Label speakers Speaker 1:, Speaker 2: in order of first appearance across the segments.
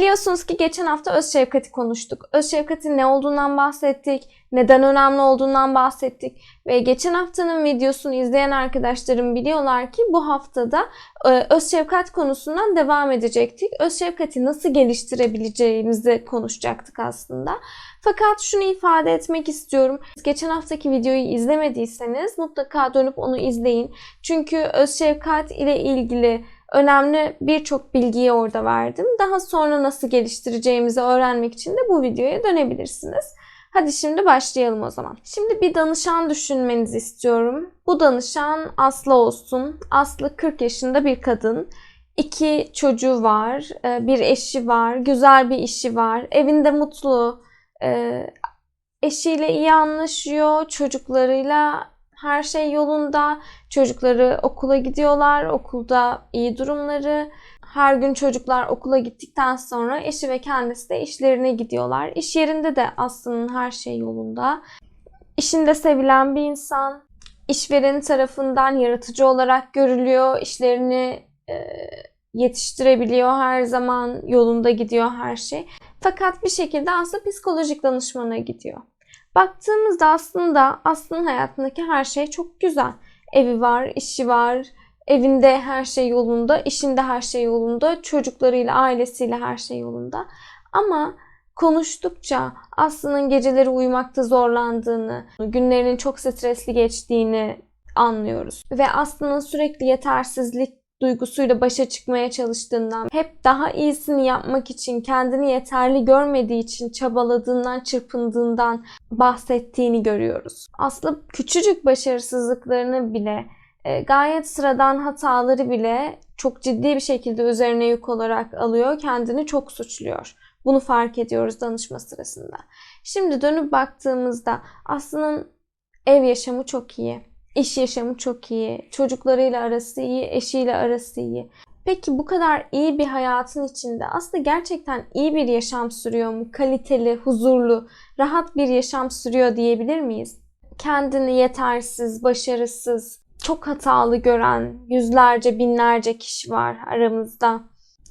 Speaker 1: Biliyorsunuz ki geçen hafta öz şefkati konuştuk. Öz şefkatin ne olduğundan bahsettik, neden önemli olduğundan bahsettik ve geçen haftanın videosunu izleyen arkadaşlarım biliyorlar ki bu haftada e, öz şefkat konusundan devam edecektik. Öz şefkati nasıl geliştirebileceğimizi konuşacaktık aslında. Fakat şunu ifade etmek istiyorum. Geçen haftaki videoyu izlemediyseniz mutlaka dönüp onu izleyin. Çünkü öz şefkat ile ilgili önemli birçok bilgiyi orada verdim. Daha sonra nasıl geliştireceğimizi öğrenmek için de bu videoya dönebilirsiniz. Hadi şimdi başlayalım o zaman. Şimdi bir danışan düşünmenizi istiyorum. Bu danışan Aslı olsun. Aslı 40 yaşında bir kadın. İki çocuğu var, e, bir eşi var, güzel bir işi var, evinde mutlu, e, eşiyle iyi anlaşıyor, çocuklarıyla her şey yolunda. Çocukları okula gidiyorlar, okulda iyi durumları. Her gün çocuklar okula gittikten sonra eşi ve kendisi de işlerine gidiyorlar. İş yerinde de aslında her şey yolunda. İşinde sevilen bir insan. İşvereni tarafından yaratıcı olarak görülüyor. İşlerini e, yetiştirebiliyor her zaman. Yolunda gidiyor her şey. Fakat bir şekilde aslında psikolojik danışmana gidiyor. Baktığımızda aslında Aslı'nın hayatındaki her şey çok güzel. Evi var, işi var, evinde her şey yolunda, işinde her şey yolunda, çocuklarıyla, ailesiyle her şey yolunda. Ama konuştukça Aslı'nın geceleri uyumakta zorlandığını, günlerinin çok stresli geçtiğini anlıyoruz. Ve Aslı'nın sürekli yetersizlik duygusuyla başa çıkmaya çalıştığından, hep daha iyisini yapmak için, kendini yeterli görmediği için çabaladığından, çırpındığından bahsettiğini görüyoruz. Aslında küçücük başarısızlıklarını bile, e, gayet sıradan hataları bile çok ciddi bir şekilde üzerine yük olarak alıyor, kendini çok suçluyor. Bunu fark ediyoruz danışma sırasında. Şimdi dönüp baktığımızda aslında ev yaşamı çok iyi İş yaşamı çok iyi, çocuklarıyla arası iyi, eşiyle arası iyi. Peki bu kadar iyi bir hayatın içinde aslında gerçekten iyi bir yaşam sürüyor mu? Kaliteli, huzurlu, rahat bir yaşam sürüyor diyebilir miyiz? Kendini yetersiz, başarısız, çok hatalı gören yüzlerce, binlerce kişi var aramızda.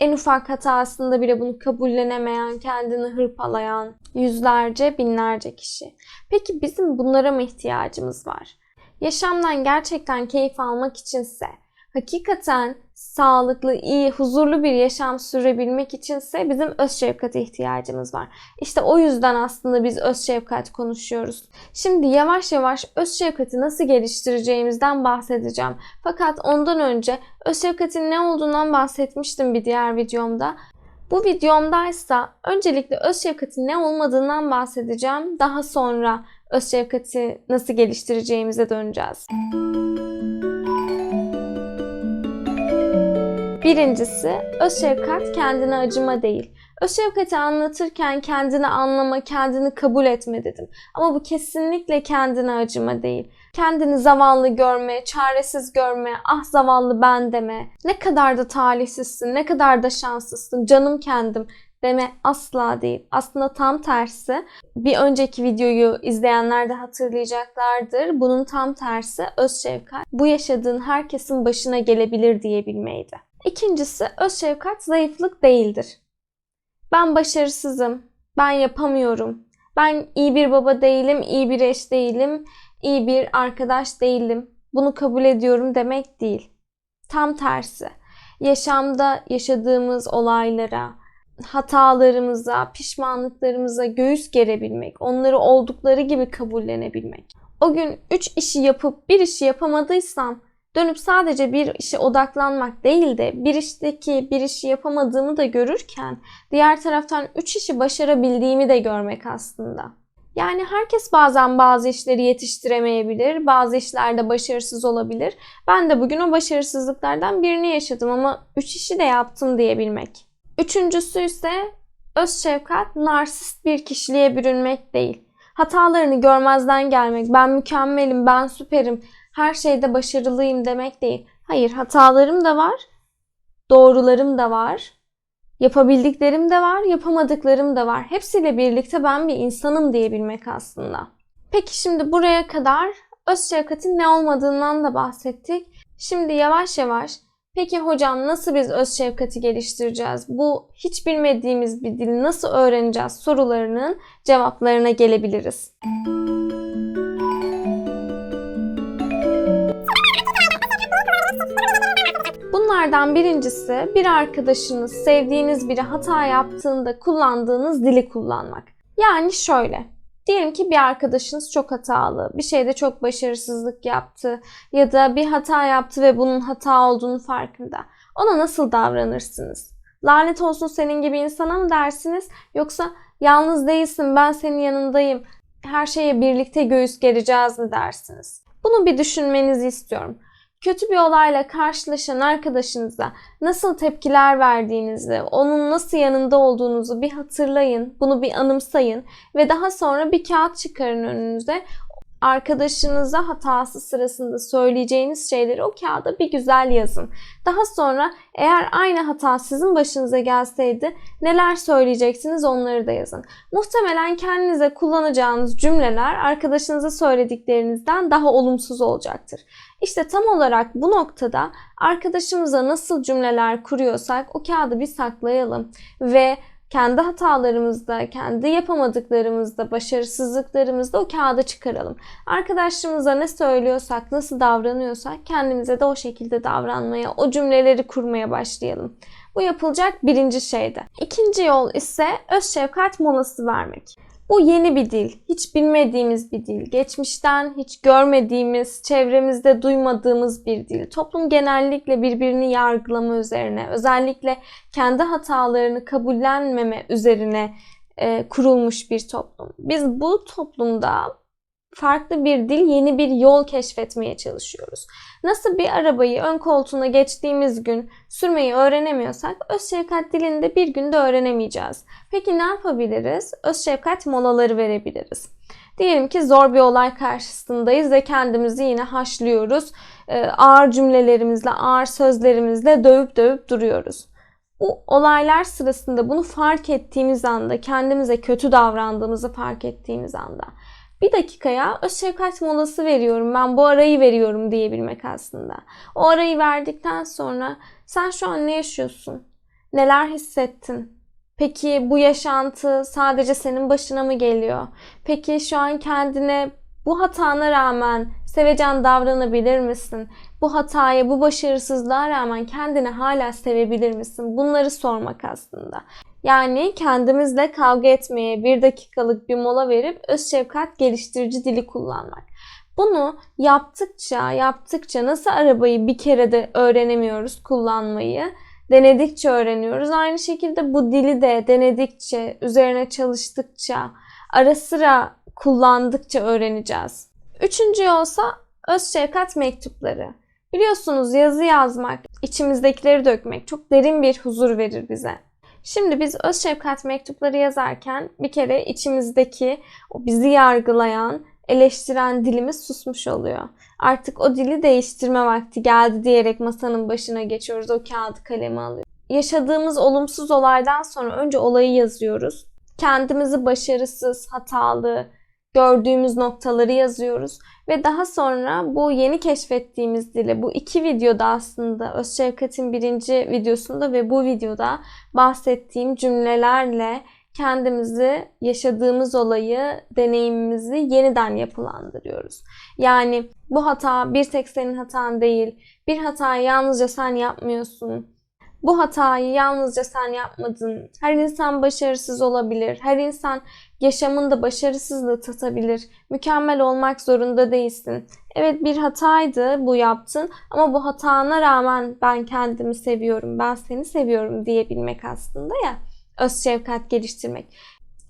Speaker 1: En ufak hatasında bile bunu kabullenemeyen, kendini hırpalayan yüzlerce, binlerce kişi. Peki bizim bunlara mı ihtiyacımız var? Yaşamdan gerçekten keyif almak içinse, hakikaten sağlıklı, iyi, huzurlu bir yaşam sürebilmek içinse bizim öz şefkate ihtiyacımız var. İşte o yüzden aslında biz öz şefkat konuşuyoruz. Şimdi yavaş yavaş öz şefkati nasıl geliştireceğimizden bahsedeceğim. Fakat ondan önce öz şefkatin ne olduğundan bahsetmiştim bir diğer videomda. Bu videomdaysa öncelikle öz şefkatin ne olmadığından bahsedeceğim. Daha sonra öz şefkati nasıl geliştireceğimize döneceğiz. Birincisi, öz şefkat kendine acıma değil. Öz şefkati anlatırken kendini anlama, kendini kabul etme dedim. Ama bu kesinlikle kendine acıma değil. Kendini zavallı görme, çaresiz görme, ah zavallı ben deme. Ne kadar da talihsizsin, ne kadar da şanslısın, canım kendim deme asla değil. Aslında tam tersi. Bir önceki videoyu izleyenler de hatırlayacaklardır. Bunun tam tersi öz şefkat. Bu yaşadığın herkesin başına gelebilir diyebilmeydi. İkincisi öz şefkat zayıflık değildir. Ben başarısızım, ben yapamıyorum, ben iyi bir baba değilim, iyi bir eş değilim, iyi bir arkadaş değilim. Bunu kabul ediyorum demek değil. Tam tersi. Yaşamda yaşadığımız olaylara, hatalarımıza, pişmanlıklarımıza göğüs gerebilmek, onları oldukları gibi kabullenebilmek. O gün üç işi yapıp bir işi yapamadıysam dönüp sadece bir işe odaklanmak değil de bir işteki bir işi yapamadığımı da görürken diğer taraftan üç işi başarabildiğimi de görmek aslında. Yani herkes bazen bazı işleri yetiştiremeyebilir, bazı işlerde başarısız olabilir. Ben de bugün o başarısızlıklardan birini yaşadım ama üç işi de yaptım diyebilmek. Üçüncüsü ise öz şefkat narsist bir kişiliğe bürünmek değil. Hatalarını görmezden gelmek, ben mükemmelim, ben süperim, her şeyde başarılıyım demek değil. Hayır, hatalarım da var, doğrularım da var, yapabildiklerim de var, yapamadıklarım da var. Hepsiyle birlikte ben bir insanım diyebilmek aslında. Peki şimdi buraya kadar öz şefkatin ne olmadığından da bahsettik. Şimdi yavaş yavaş Peki hocam nasıl biz öz şefkati geliştireceğiz? Bu hiç bilmediğimiz bir dil nasıl öğreneceğiz sorularının cevaplarına gelebiliriz. Bunlardan birincisi bir arkadaşınız, sevdiğiniz biri hata yaptığında kullandığınız dili kullanmak. Yani şöyle. Diyelim ki bir arkadaşınız çok hatalı, bir şeyde çok başarısızlık yaptı ya da bir hata yaptı ve bunun hata olduğunu farkında. Ona nasıl davranırsınız? Lanet olsun senin gibi insana mı dersiniz? Yoksa yalnız değilsin ben senin yanındayım, her şeye birlikte göğüs gereceğiz mi dersiniz? Bunu bir düşünmenizi istiyorum kötü bir olayla karşılaşan arkadaşınıza nasıl tepkiler verdiğinizi, onun nasıl yanında olduğunuzu bir hatırlayın, bunu bir anımsayın ve daha sonra bir kağıt çıkarın önünüze arkadaşınıza hatası sırasında söyleyeceğiniz şeyleri o kağıda bir güzel yazın. Daha sonra eğer aynı hata sizin başınıza gelseydi neler söyleyeceksiniz onları da yazın. Muhtemelen kendinize kullanacağınız cümleler arkadaşınıza söylediklerinizden daha olumsuz olacaktır. İşte tam olarak bu noktada arkadaşımıza nasıl cümleler kuruyorsak o kağıdı bir saklayalım ve kendi hatalarımızda, kendi yapamadıklarımızda, başarısızlıklarımızda o kağıda çıkaralım. Arkadaşlarımıza ne söylüyorsak, nasıl davranıyorsak kendimize de o şekilde davranmaya, o cümleleri kurmaya başlayalım. Bu yapılacak birinci şeydi. İkinci yol ise öz şefkat molası vermek. Bu yeni bir dil, hiç bilmediğimiz bir dil, geçmişten hiç görmediğimiz, çevremizde duymadığımız bir dil. Toplum genellikle birbirini yargılama üzerine, özellikle kendi hatalarını kabullenmeme üzerine e, kurulmuş bir toplum. Biz bu toplumda farklı bir dil, yeni bir yol keşfetmeye çalışıyoruz. Nasıl bir arabayı ön koltuğuna geçtiğimiz gün sürmeyi öğrenemiyorsak öz şefkat dilini de bir günde öğrenemeyeceğiz. Peki ne yapabiliriz? Öz şefkat molaları verebiliriz. Diyelim ki zor bir olay karşısındayız ve kendimizi yine haşlıyoruz. Ee, ağır cümlelerimizle, ağır sözlerimizle dövüp dövüp duruyoruz. Bu olaylar sırasında bunu fark ettiğimiz anda, kendimize kötü davrandığımızı fark ettiğimiz anda bir dakikaya öz şefkat molası veriyorum ben bu arayı veriyorum diyebilmek aslında. O arayı verdikten sonra sen şu an ne yaşıyorsun? Neler hissettin? Peki bu yaşantı sadece senin başına mı geliyor? Peki şu an kendine bu hatana rağmen sevecen davranabilir misin? Bu hataya, bu başarısızlığa rağmen kendini hala sevebilir misin? Bunları sormak aslında. Yani kendimizle kavga etmeye bir dakikalık bir mola verip öz şefkat geliştirici dili kullanmak. Bunu yaptıkça yaptıkça nasıl arabayı bir kere de öğrenemiyoruz kullanmayı denedikçe öğreniyoruz. Aynı şekilde bu dili de denedikçe, üzerine çalıştıkça, ara sıra kullandıkça öğreneceğiz. Üçüncü yolsa öz şefkat mektupları. Biliyorsunuz yazı yazmak, içimizdekileri dökmek çok derin bir huzur verir bize. Şimdi biz öz şefkat mektupları yazarken bir kere içimizdeki o bizi yargılayan, eleştiren dilimiz susmuş oluyor. Artık o dili değiştirme vakti geldi diyerek masanın başına geçiyoruz. O kağıdı kalemi alıyor. Yaşadığımız olumsuz olaydan sonra önce olayı yazıyoruz. Kendimizi başarısız, hatalı, gördüğümüz noktaları yazıyoruz ve daha sonra bu yeni keşfettiğimiz dili bu iki videoda aslında Öz Şefkat'in birinci videosunda ve bu videoda bahsettiğim cümlelerle kendimizi, yaşadığımız olayı, deneyimimizi yeniden yapılandırıyoruz. Yani bu hata bir tek senin hatan değil. Bir hatayı yalnızca sen yapmıyorsun. Bu hatayı yalnızca sen yapmadın. Her insan başarısız olabilir. Her insan yaşamında başarısızlığı tatabilir. Mükemmel olmak zorunda değilsin. Evet bir hataydı bu yaptın ama bu hatana rağmen ben kendimi seviyorum, ben seni seviyorum diyebilmek aslında ya. Öz şefkat geliştirmek.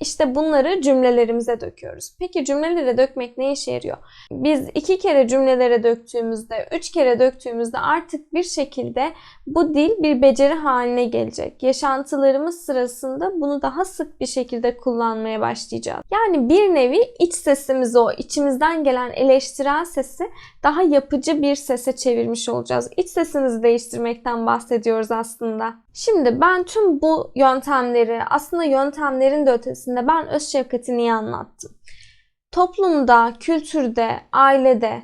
Speaker 1: İşte bunları cümlelerimize döküyoruz. Peki cümlelere dökmek ne işe yarıyor? Biz iki kere cümlelere döktüğümüzde, üç kere döktüğümüzde artık bir şekilde bu dil bir beceri haline gelecek. Yaşantılarımız sırasında bunu daha sık bir şekilde kullanmaya başlayacağız. Yani bir nevi iç sesimizi o içimizden gelen eleştiren sesi daha yapıcı bir sese çevirmiş olacağız. İç sesimizi değiştirmekten bahsediyoruz aslında. Şimdi ben tüm bu yöntemleri aslında yöntemlerin de ötesinde ben öz şefkati niye anlattım? Toplumda, kültürde, ailede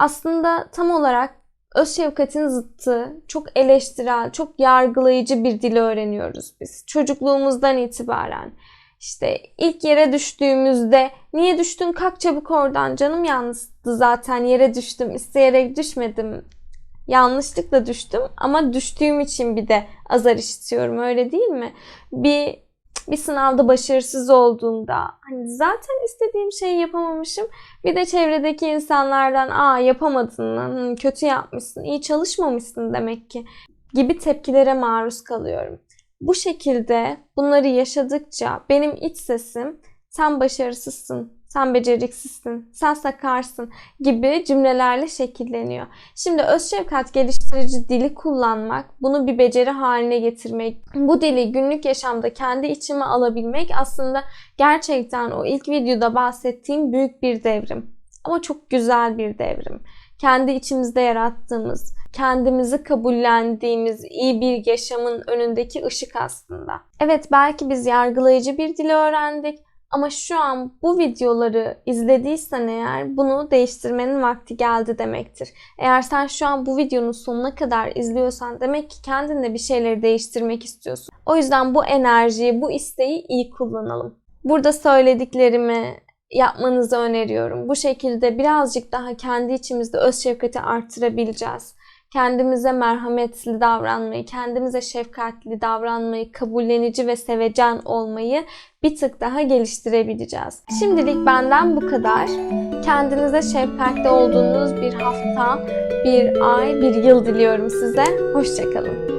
Speaker 1: aslında tam olarak öz şefkatin zıttı, çok eleştirel, çok yargılayıcı bir dili öğreniyoruz biz. Çocukluğumuzdan itibaren. İşte ilk yere düştüğümüzde niye düştün kalk çabuk oradan canım yalnızdı zaten yere düştüm isteyerek düşmedim yanlışlıkla düştüm ama düştüğüm için bir de azar işitiyorum öyle değil mi? Bir bir sınavda başarısız olduğumda hani zaten istediğim şeyi yapamamışım. Bir de çevredeki insanlardan aa yapamadın kötü yapmışsın, iyi çalışmamışsın demek ki gibi tepkilere maruz kalıyorum. Bu şekilde bunları yaşadıkça benim iç sesim sen başarısızsın, sen beceriksizsin, sen sakarsın gibi cümlelerle şekilleniyor. Şimdi öz şefkat geliştirici dili kullanmak, bunu bir beceri haline getirmek, bu dili günlük yaşamda kendi içime alabilmek aslında gerçekten o ilk videoda bahsettiğim büyük bir devrim. Ama çok güzel bir devrim. Kendi içimizde yarattığımız, kendimizi kabullendiğimiz iyi bir yaşamın önündeki ışık aslında. Evet belki biz yargılayıcı bir dili öğrendik ama şu an bu videoları izlediysen eğer bunu değiştirmenin vakti geldi demektir. Eğer sen şu an bu videonun sonuna kadar izliyorsan demek ki kendinde bir şeyleri değiştirmek istiyorsun. O yüzden bu enerjiyi, bu isteği iyi kullanalım. Burada söylediklerimi yapmanızı öneriyorum. Bu şekilde birazcık daha kendi içimizde öz şefkati arttırabileceğiz kendimize merhametli davranmayı, kendimize şefkatli davranmayı, kabullenici ve sevecen olmayı bir tık daha geliştirebileceğiz. Şimdilik benden bu kadar. Kendinize şefkatli olduğunuz bir hafta, bir ay, bir yıl diliyorum size. Hoşçakalın.